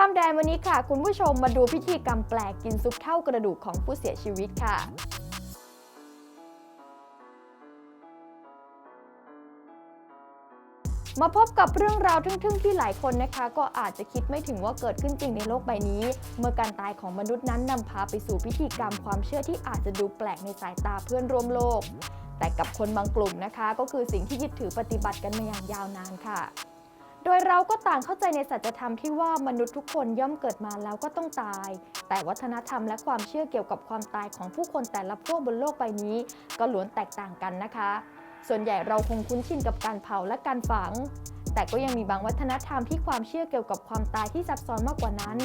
ข้ามแดนวันนี้ค่ะ คุณผู้ชมมาดูพิธีกรรมแปลกกินซุปเท่ากระดูกของผู้เสียชีวิตค่ะมาพบกับเรื่องราวทึ่งๆ ที่หลายคนนะคะ ก็อาจจะคิดไม่ถึงว่าเกิดขึ้นจริงในโลกใบนี้ เมื่อการตายของมนุษย์นั้นนำพาไปสู่พิธีกรรมความเชื่อที่อาจจะดูแปลกในสายตาเพื่อนร่วมโลก แต่กับคนบางกลุ่มนะคะ ก็คือสิ่งที่ยึดถือปฏิบัติกันมาอย่างยาวนานค่ะ โดยเราก็ต่างเข้าใจในสัจธรรมที่ว่ามนุษย์ทุกคนย่อมเกิดมาแล้วก็ต้องตาย แต่วัฒนธรรมและความเชื่อเกี่ยวกับความตายของผู้คนแต่ละพวกบนโลกใบนี้ ก็ล้วนแตกต่างกันนะคะ ส่วนใหญ่เราคงคุ้นชินกับการเผาและการฝัง แต่ก็ยังมีบางวัฒนธรรมที่ความเชื่อเกี่ยวกับความตายที่ซับซ้อนมากกว่านั้น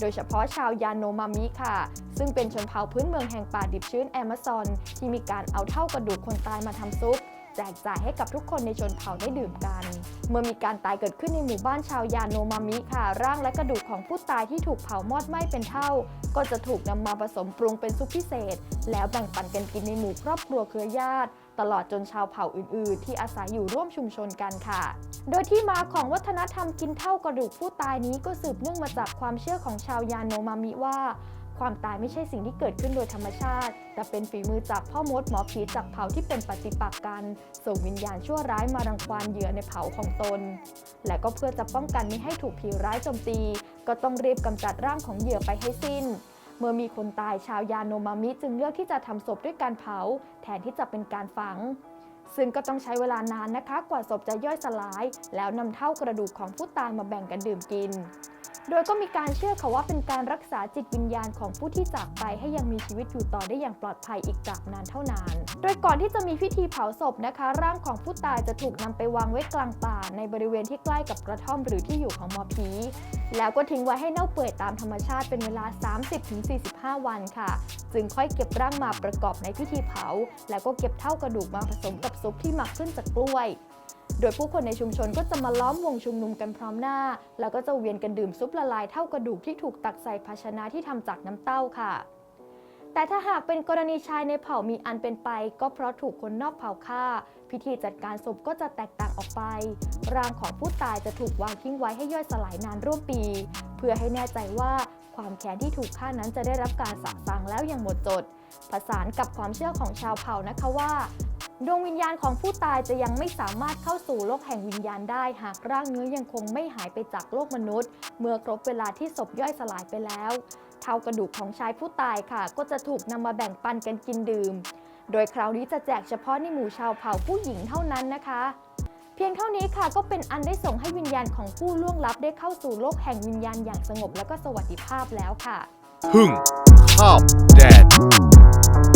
โดยเฉพาะชาวยาโนมามิค่ะ ซึ่งเป็นชนเผ่าพื้นเมืองแห่งป่าดิบชื้นแอมะซอนที่มีการเอาเท่ากระดูกคนตายมาทำซุป แจกจ่ายให้กับทุกคนในชนเผ่าได้ดื่มกัน เมื่อมีการตายเกิดขึ้นในหมู่บ้านชาวยาโนมามิค่ะ ร่างและกระดูกของผู้ตายที่ถูกเผามอดไหม้เป็นเท่า ก็จะถูกนำมาผสมปรุงเป็นซุปพิเศษ แล้วแบ่งปันกันกินในหมู่ครอบครัวเครือญาติตลอดจนชาวเผ่าอื่น ๆ ที่อาศัยอยู่ร่วมชุมชนกันค่ะ โดยที่มาของวัฒนธรรมกินเท่ากระดูกผู้ตายนี้ก็สืบเนื่องมาจากความเชื่อของชาวยาโนมามิว่า ความตายไม่ใช่สิ่งที่เกิดขึ้นโดยธรรมชาติ แต่เป็นฝีมือจากพ่อมดหมอผีจากเผ่าที่เป็นปฏิปักษ์กัน ส่งวิญญาณชั่วร้ายมารังควานเหยื่อในเผ่าของตน และก็เพื่อจะป้องกันไม่ให้ถูกผีร้ายโจมตี ก็ต้องรีบกำจัดร่างของเหยื่อไปให้สิ้นเมื่อมีคนตายชาวยาโนมามิจึงเลือกที่จะทำศพด้วยการเผา แทนที่จะเป็นการฝัง ซึ่งก็ต้องใช้เวลานานนะคะกว่าศพจะย่อยสลาย แล้วนำเท่ากระดูกของผู้ตายมาแบ่งกันดื่มกิน โดยก็มีการเชื่อค่ะว่าเป็นการรักษาจิตวิญญาณของผู้ที่จากไปให้ยังมีชีวิตอยู่ต่อได้อย่างปลอดภัยอีกตราบนานเท่านาน โดยก่อนที่จะมีพิธีเผาศพนะคะ ร่างของผู้ตายจะถูกนำไปวางไว้กลางป่า ในบริเวณที่ใกล้กับกระท่อมหรือที่อยู่ของหมอผีแล้วก็ทิ้งไว้ให้เน่าเปื่อยตามธรรมชาติเป็นเวลา 30-45 วันค่ะ จึงค่อยเก็บร่างมาประกอบในพิธีเผา แล้วก็เก็บเท่ากระดูกมาผสมกับซุปที่หมักขึ้นจากกล้วย โดยผู้คนในชุมชนก็จะมาล้อมวงชุมนุมกันพร้อมหน้า แล้วก็จะเวียนกันดื่มซุปละลายเท่ากระดูกที่ถูกตักใส่ภาชนะที่ทำจากน้ำเต้าค่ะ แต่ถ้าหากเป็นกรณีชายในเผ่ามีอันเป็นไป ก็เพราะถูกคนนอกเผ่าฆ่า พิธีจัดการศพก็จะแตกต่างออกไป ร่างของผู้ตายจะถูกวางทิ้งไว้ให้ย่อยสลายนานร่วมปี เพื่อให้แน่ใจว่า ความแค้นที่ถูกฆ่านั้นจะได้รับการสะสางแล้วอย่างหมดจด ผสานกับความเชื่อของชาวเผ่านะคะว่า ดวงวิญญาณของผู้ตายจะยังไม่สามารถเข้าสู่โลกแห่งวิญญาณได้ หากร่างเนื้อยังคงไม่หายไปจากโลกมนุษย์ เมื่อครบเวลาที่ศพย่อยสลายไปแล้วเท่ากระดูกของชายผู้ตายค่ะ ก็จะถูกนำมาแบ่งปันกันกินดื่ม โดยคราวนี้จะแจกเฉพาะในหมู่ชาวเผ่าผู้หญิงเท่านั้นนะคะ เพียงเท่านี้ค่ะก็เป็นอันได้ส่งให้วิญญาณของผู้ล่วงลับได้เข้าสู่โลกแห่งวิญญาณอย่างสงบและก็สวัสดิภาพแล้วค่ะ หึ่งข้ามแดน